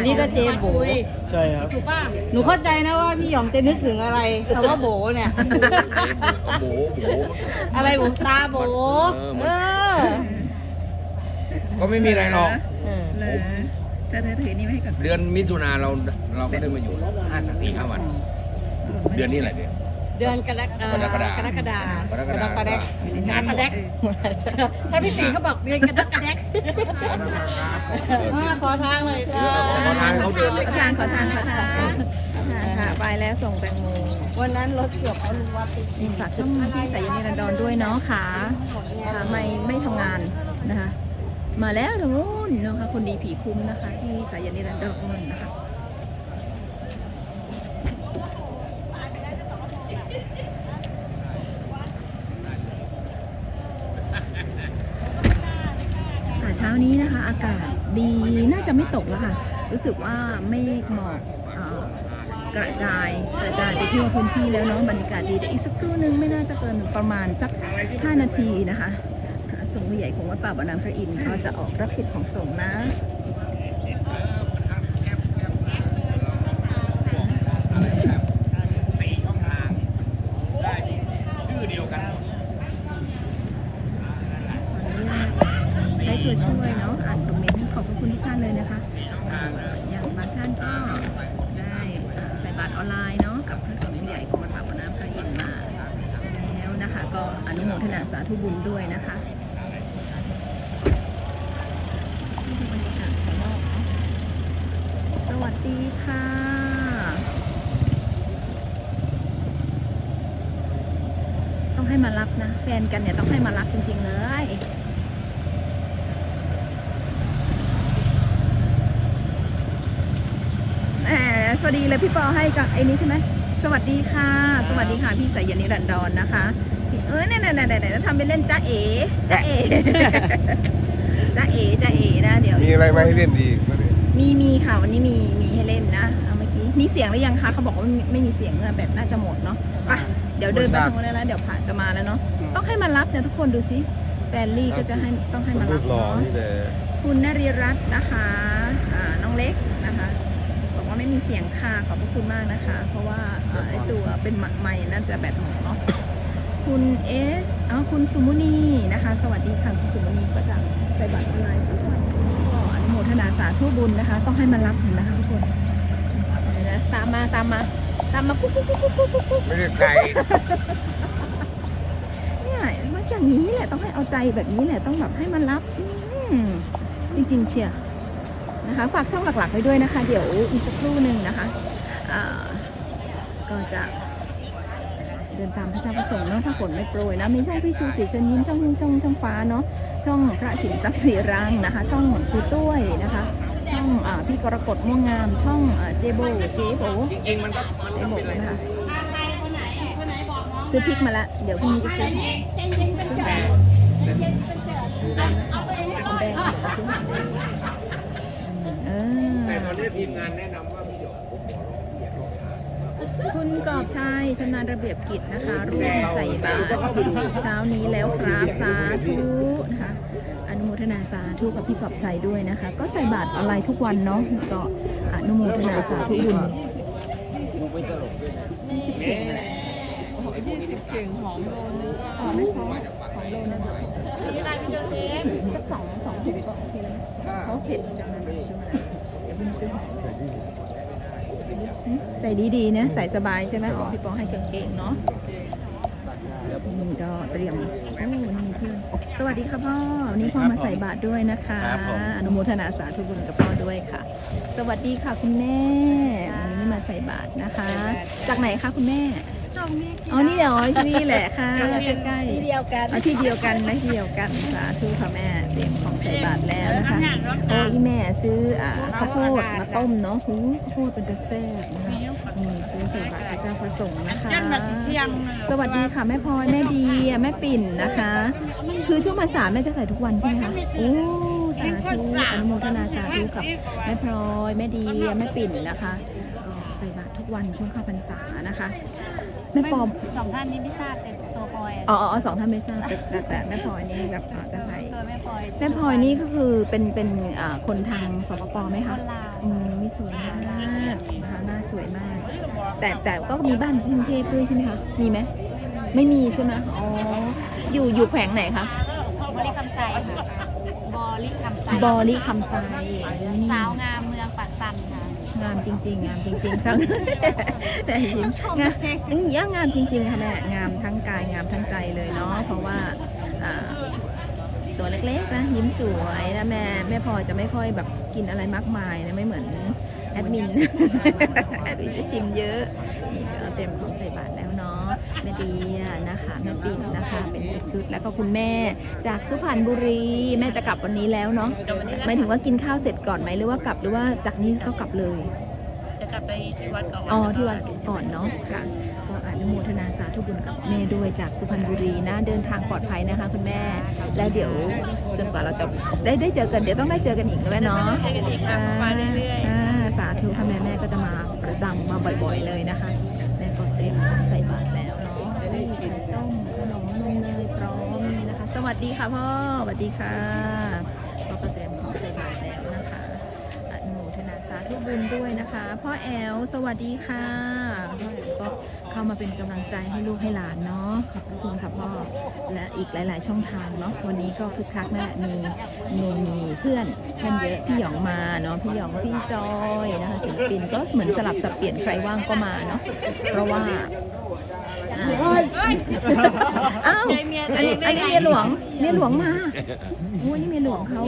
อันนี้ก็เจโบ ใช่ครับ ถูกป่ะหนูเข้าใจนะว่าพี่หยองจะนึกถึงอะไรคำว่าโบเนี่ย โบโบอะไรโบตาโบ เออ ก็ไม่มีอะไรหรอกเออเลยเธอเธอถือนี่ไม่ให้ก่อนเดือนมิถุนาเราเราก็ได้มาอยู่ห้าสักสี่ห้าวัน เดือนนี้อะไรเดือน เดือนกรกฎากรกฎาคมกรกฎากรกฎาคมกรกฎาคมงานกระแดกถ้าพี่สีเขาบอกเรียนกระดักกระแดกอ่าขอทางหน่อยค่ะขอทางเขาเดินเลยทางขอทางขอทางค่ะไปแล้วส่งแตงโมวันนั้นรถเกือบเอาลุงวัดติดนี่ฝากช่องพี่สายยานิรันดรด้วยเนาะค่ะค่ะไม่ไม่ทำงานนะคะ มาแล้วทางนู้นนะคะคนดีผีคุ้มนะคะ ที่สายยานิรันดรนะคะค่ะเช้านี้นะคะ อากาศดีน่าจะไม่ตกแล้วค่ะ รู้สึกว่าเมฆหมอกกระจายกระจายไปทั่วพื้นที่แล้วเนาะบรรยากาศดีเดี๋ยวอีกสักครู่นึงไม่น่าจะเกินประมาณสัก 5 นาทีนะคะสงฆ์ใหญ่ของวัดป่าบ่อน้ำพระอินทร์ก็จะออกรับผิดของสงฆ์นะ สี่ช่องทางได้ชื่อเดียวกัน ใช้ตัวช่วยเนาะอ่านคอมเมนต์ขอบพระคุณทุกท่านเลยนะคะ อย่างบางท่านก็ได้อ่าใส่บาตรออนไลน์เนาะกับพระสงฆ์ใหญ่ของวัดป่าบ่อน้ำพระอินทร์มาแล้วนะคะ ก็อนุโมทนาสาธุบุญด้วยนะคะนี่คือบรรยากาศภายนอกเนาะสวัสดีค่ะ ต้องให้มารับนะ แฟนกันเนี่ยต้องให้มารับจริงๆเลย แหมพ อดีเลยพี่ปอให้กับไอ้นี้ใช่ไหมสวัสดีค่ะ สวัสดีค่ะพี่สายยานิรันดรนะคะพี่เออเนี่ยเนี่ยเนี่ยเนี่ยทำไปเล่นจ้าเอ๋จ้าเอ๋จ้าเอ๋จ้าเอ๋นะเดี๋ยวมีอะไรมาให้เล่นดีก็เลยมีมีค่ะวันนี้มีมีให้เล่นนะเอาเมื่อกี้มีเสียงหรือยังคะเขาบอกว่าไม่มีไม่มีเสียงเนื้อแบตน่าจะหมดเนาะไปเดี๋ยวเดินไปทางโน้นได้แล้วเดี๋ยวผ่านจะมาแล้วเนาะต้องให้มารับเนี่ยทุกคนดูสิแฟนลี่ก็จะให้ต้องให้มารูรับปหล่อเนาะนี่แหละคุณนริรัตน์นะคะอ่าน้องเล็กนะคะบอกว่าไมีเสียงค่ะขอบพระคุณมากนะคะ เพราะว่าไอตัวเป็นไม้น่าจะแบตหมดเนาะคุณเอสอ๋อคุณสุมุนีนะคะ สวัสดีค่ะคุณสุมุนีก็จะใส่บัตรออนไลน์ทุกวันก็อนุโมทนาสาธุบุญนะคะ ต้องให้มารับนะคะทุกคนนะตามมาตามมาตามมากุ๊กกุ๊กกุ๊กกุ๊กกุ๊กกุ๊กไม่ได้ไกลเนี่ยมันอย่างนี้แหละต้องให้เอาใจแบบนี้แหละต้องแบบให้มันรับอืมจริงๆเชียร์ นะคะฝากช่องหลักๆไว้ด้วยนะคะ เดี๋ยวอีกสักครู่หนึ่งนะคะอ่าก็จะเดินตามพระเจ้าประสงค์เนาะถ้าฝนไม่โปรยนะมีช่องพี่ชูศรีเชิญยิ้มช่องช่องช่องฟ้าเนาะช่องพระสินทรัพย์สีรังนะคะ ช่องครูตุ้ยนะคะ ช่องอาพี่กรกฎม่วงงาม ช่องอาเจโบเจโบจริงๆมันก็มันเจก็โบเป็นอะไรนะคะใครคนไหนคนไหนบอกน้องซื้อพริกมาละเดี๋ยวพรุ่งนี้จะซื้อหอมเจนเจนเป็นเสือเอาไปเองหอมแดงเดี๋ยวเราซื้อหอมแดงเอแต่อตอนนี้ ทีมงานแนะนำว่าพี่หยกผมขอร้องอย่าโทษนะคุณกอบชัยชำนาญระเบียบกิจนะคะร่วมใส่บาตรเช้านี้แล้วครับสาธุนะคะอนุโมทนาสาธุกับพี่กอบชัยด้วยนะคะ ก็ใส่บาตรออนไลน์ทุกวันเนาะก็อนุโมทนาสาธุบุญยี่สิบเข่งแหละยี่สิบเข่งหอมโลนึงอ๋อไม่พอของโลนึงนี่อะไรพี่โจเซฟสักสองสองถุงก็โอเคแล้วนะเขาเผ็ดจังเล ใส่ดีๆนะใส่สบายใช่ไหมอ๋อพี่ปองให้กางเกงเนาะนี่ก็เตรียมโอ้วันนี้มีเพื่อนสวัสดีค่ะพ่อวันนี้พ่อมาใส่บาตรด้วยนะคะครับผมอนุโมทนาสาธุบุญกับพ่อด้วยค่ะ สวัสดีค่ะคุณแม่วันนี้มาใส่บาตรนะคะ จากไหนคะคุณแม่ ช่องนี้อ๋อนี่เดี๋ยวนี่แหละค่ะใกล้ๆที่เดียวกันเอาที่เดียวกันนะที่เดียวกันสาธุค่ะแม่เตรียมของใส่บาตรแล้วนะคะโอ้อีแม่ซื้ออ่าข้าวโพดมาต้มเนาะหูข้าวโพดเป็นกระเซ่บนะคะนี่ซื้อใส่บาตรพระเจ้าประสงค์นะคะ สวัสดีค่ะแม่พลอยแม่ดีแม่ปิ่นนะคะ คือช่วงมาสามแม่จะใส่ทุกวันใช่ไหมคะโอ้สาธุอนุโมทนาสาธุกับแม่พลอยแม่ดีแม่ปิ่นนะคะก็ใส่บาตรทุกวันช่วงเข้าพรรษานะคะ แม่ปอมสองท่านนี้ไม่ทราบแต่ตัวปอยอะอ๋ออ๋อสองท่านไม่ทราบแต่แต่แต่แม่พลอยนี่แบบอ่าจะใส่ตัวแม่ปอยแม่พลอยนี่ก็คือเป็นเป็นอ่าคนทางสปปไหมคคะนลาวอืมมีสวยมากนะคะหน้าสวยมาก แต่แต่ก็มีบ้านที่กรุงเทพด้วยใช่ไหมคะมีไหมไม่มีใช่ไหมอ๋ออยู่อยู่แขวงไหนคะบริคำไซค่ะบริคำไซบอลิคำไซสาวงามเมืองปัตตันค่ะ งามจริงๆ งามจริงๆสังแต่ยิ้มงามอืมย่างามจริง ๆ ค่ะแม่ งามทั้งกายงามทั้งใจเลยเนาะ เพราะว่าอ่าตัวเล็กๆนะยิ้มสวยนะแม่แม่พลอยจะไม่ค่อยแบบกินอะไรมากมายนะไม่เหมือนแอดมินแอดมินจะชิมเยอะนี่ก็เตรียมของใส่บาตร แล้วเนาะแม่เดียนะคะแม่ปิ่นนะคะเป็นชุดๆแล้วก็คุณแม่จากสุพรรณบุรี แม่จะกลับวันนี้แล้วเนาะหมายถึงว่ากินข้าวเสร็จก่อนไหมหรือว่ากลับหรือว่าจากนี้ก็กลับเลย จะกลับไปที่วัดก่อนอ๋อที่วัดก่อนเนาะค่ะก็อนุโมทนาสาธุบุญกับแม่ด้วยจากสุพรรณบุรีนะเดินทางปลอดภัยนะคะ คุณแม่ แล้วเดี๋ยวจนกว่าเราจะได้ได้เจอกันเดี๋ยวต้องได้เจอกันอีกด้วยเนาะเจอกันอีกค่ะมาเรื่อยๆอ่าสาธุค่ะแม่แม่ก็จะมาประจำมาบ่อย ๆ เลยนะคะแม่ก็เตรียมของใส่บาตรแล้วเนาะนี่ ไข่ต้มขนมนมเนยพร้อมนี่นะคะ สวัสดีค่ะพ่อสวัสดีค่ะพ่อก็เตรียมของใส่บาตรแล้วนะคะ นาสาธุบุญด้วยนะคะ พ่อแอลสวัสดีค่ะพ่อแอลก็เข้ามาเป็นกำลังใจให้ลูกให้หลานเนาะขอบคุณค่ะพ่อและอีกหลาย ๆ ช่องทางเนาะวันนี้ก็คึกคักนั่นแหละมีมีมีเพื่อนเพื่อนเยอะพี่หยองมาเนาะพี่หยองพี่จอยนะคะศิลปินก็เหมือนสลับสับเปลี่ยนใครว่างก็มาเนาะเพราะว่าอ้าวอันนี้อันนี้เมียหลวงเมียหลวงมาโอ้ยนี่เมียหลวงเขา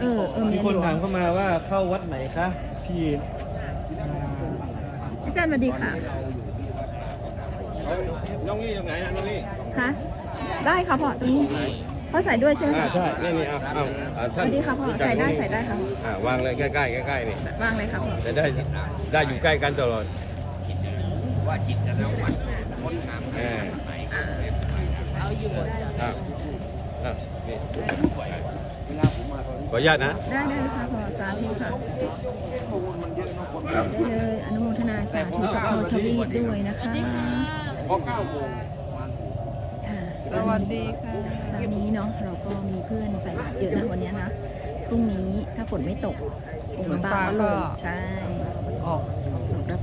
เออเออมีคนถามเข้ามาว่าเข้าวัดไหนคะ พี่อาจารย์สวัสดีค่ะ น้องลี่ตรงไหนนะน้องลี่คะได้ค่ะพ่อตรงนี้พ่อใส่ด้วยใช่ไหมอ่าคะ ใช่นี่นี่เอาเอาเอาสท่านวัสดีค่ะพ่อใส่ได้ใส่ได้ค่ะ อ่าวางเลยใกล้ๆใกล้ๆนี่ว่างเลยค่ะพ่อจะได้ได้อยู่ใกล้กันตลอดว่าจิตจะนวัดงดงามเอาอยู่ครับอะนี่ ขออนุญาตนะ ได้ได้ค่ะพ่อสาธุค่ะได้เลยอนุโมทนาสาธุกับพ่อทวีปด้วยนะคะค่ะสวัสดีค่ะเช้านี้เนาะเราก็มีเพื่อนใส่บาตรเยอะนะวันนี้นะพรุ่งนี้ถ้าฝนไม่ตกองค์บาก็ลงใช่ออก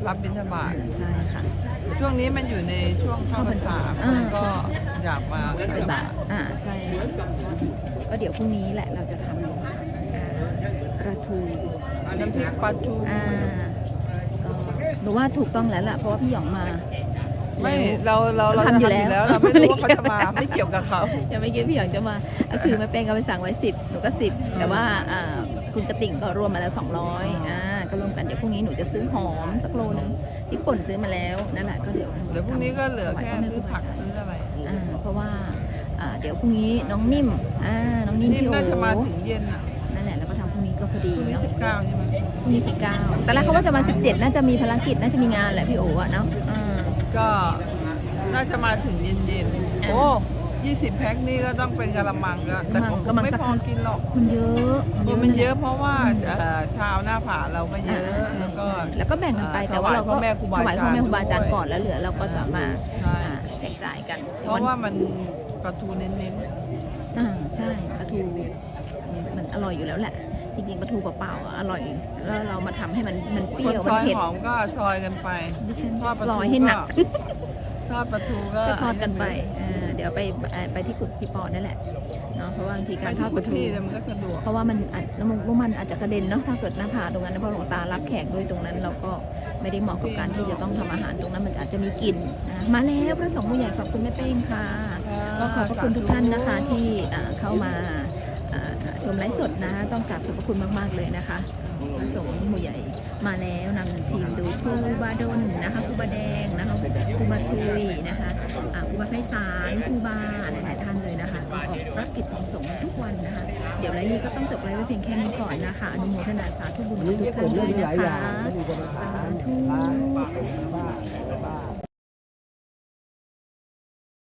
รับบิณฑบาตใช่ค่ะ ช่วงนี้มันอยู่ในช่วงเข้าพรรษาอ่าคนก็อยากมาใส่บาตรอ่าใช่ก็เดี๋ยวพรุ่งนี้แหละเราจะทำอ่าปลา ทูน้ำพริกปลาทูอ่าก็หนูว่าถูกต้องแล้วล่ะเพราะว่าพี่หยองมา ไม่เราเราเราทำจะอยู่ทำอยู่แล้แล้ววเราไม่รู้ว่าเขาจะมาไม่เกี่ยวกับเขายังไม่คิดพี่หยองจะมาก็คือแม่เป้งก็ไปสั่งไว้สิบหนูก็สิบแต่ว่าอ่าคุณกระติ่งก็รวมมาแล้ว200อ่าก็รวมกันเดี๋ยวพรุ่งนี้หนูจะซื้อหอมสักโลนึงที่ป่นซื้อมาแล้วนั่นแหละก็เดี๋ยวเดี๋ยวพรุ่งนี้ก็เหลือแค่ซื้อผักซื้ออะไรอ่าเพราะว่าอ่าเดี๋ยวพรุ่งนี้น้องนิ่มอ่าน้องนิ่มนี่พี่โอน่าจะมาถึงเย็นอะ พรุ่งนี้ก็พอดีพรุ่งนี้เนาะสิบเก้าใช่ไหมพรุ่งนี้สิบเก้าแต่แรกเขาว่าจะมาสิบเจ็ดน่าจะมีภารกิจน่าจะมีงานแหละพี่โออะเนาะอ่าก็น่าจะมาถึงเย็นเย็นๆ โอ้ยี่สิบแพ็คนี่ก็ต้องเป็นกะละมังก็แต่ผมก็ไม่พอกินหรอกคนเยอะโอ้มันเยอะเพราะว่าเอ่อชาวหน้าผาเราก็เยอะใช่แล้วก็ใช่แล้วก็แบ่งกันไปอ่าแต่ว่าเราก็ถวายพ่อแม่ครูบาอาจารย์ถวายพ่อแม่ครูบาอาจารย์ก่อนแล้วเหลือเราก็จะมาใช่อ่าแจกจ่ายกัน เพราะว่ามันปลาทูเน้นอ่าใช่ปลาทูมันอร่อยอยู่แล้วแหละ จริงๆปลาทูเปล่าๆอะอร่อย แล้วเรามาทำให้มันมันเปๆรี้คนยวซมันอยเผ็ดหอมก็ซอยกันไป ดิฉันทอดปลาทูซอยให้หนักทอดปลาทูก็ก็ทอดกันไปอ่าเดี๋ยวไปเอ่อไปที่กุดที่ปอนั่นแหละ เนาะ เพราะว่าบางทีไปการทอทุดปกลาทู ที่แต่มันก็สะดวก เพราะว่ามันอาจน้ำมันน้ำมันอาจจะกระเด็นเนาะ ถ้าเกิดหน้าผาตรงนั้นนะเพราะหลวงตารับแขกด้วยตรงนั้น เราก็ไม่ได้เหมาะกับการที่จะต้องทำอาหารตรงนั้น มันอาจจะมีกลิ่นนะมาแล้วพระสงฆ์ผู้ใหญ่ขอบคุณแม่เป้งค่ะ ก็ขอบพระคุณทุกท่านนะคะที่อ่าเข้ามาอ่า ชมไลฟ์สดนะต้องกราบขอบพระคุณมาก ๆ เลยนะคะพระสงฆ์ผู้ใหญ่มาแล้วนำทีมโดยครูบาดนนะคะครูบาแดงนะคะครูบาทุยนะคะอ่าครูบาไพศาลครูบาหลายๆท่านเลยนะคะก็ออกรับกิจของสงฆ์ทุกวันนะคะ เดี๋ยวไลฟ์นี้ก็ต้องจบไลฟ์ไว้เพียงแค่นี้ก่อนนะคะอนุโมทนาสาธุบุญทุกท่านด้วยนะคะสาธุ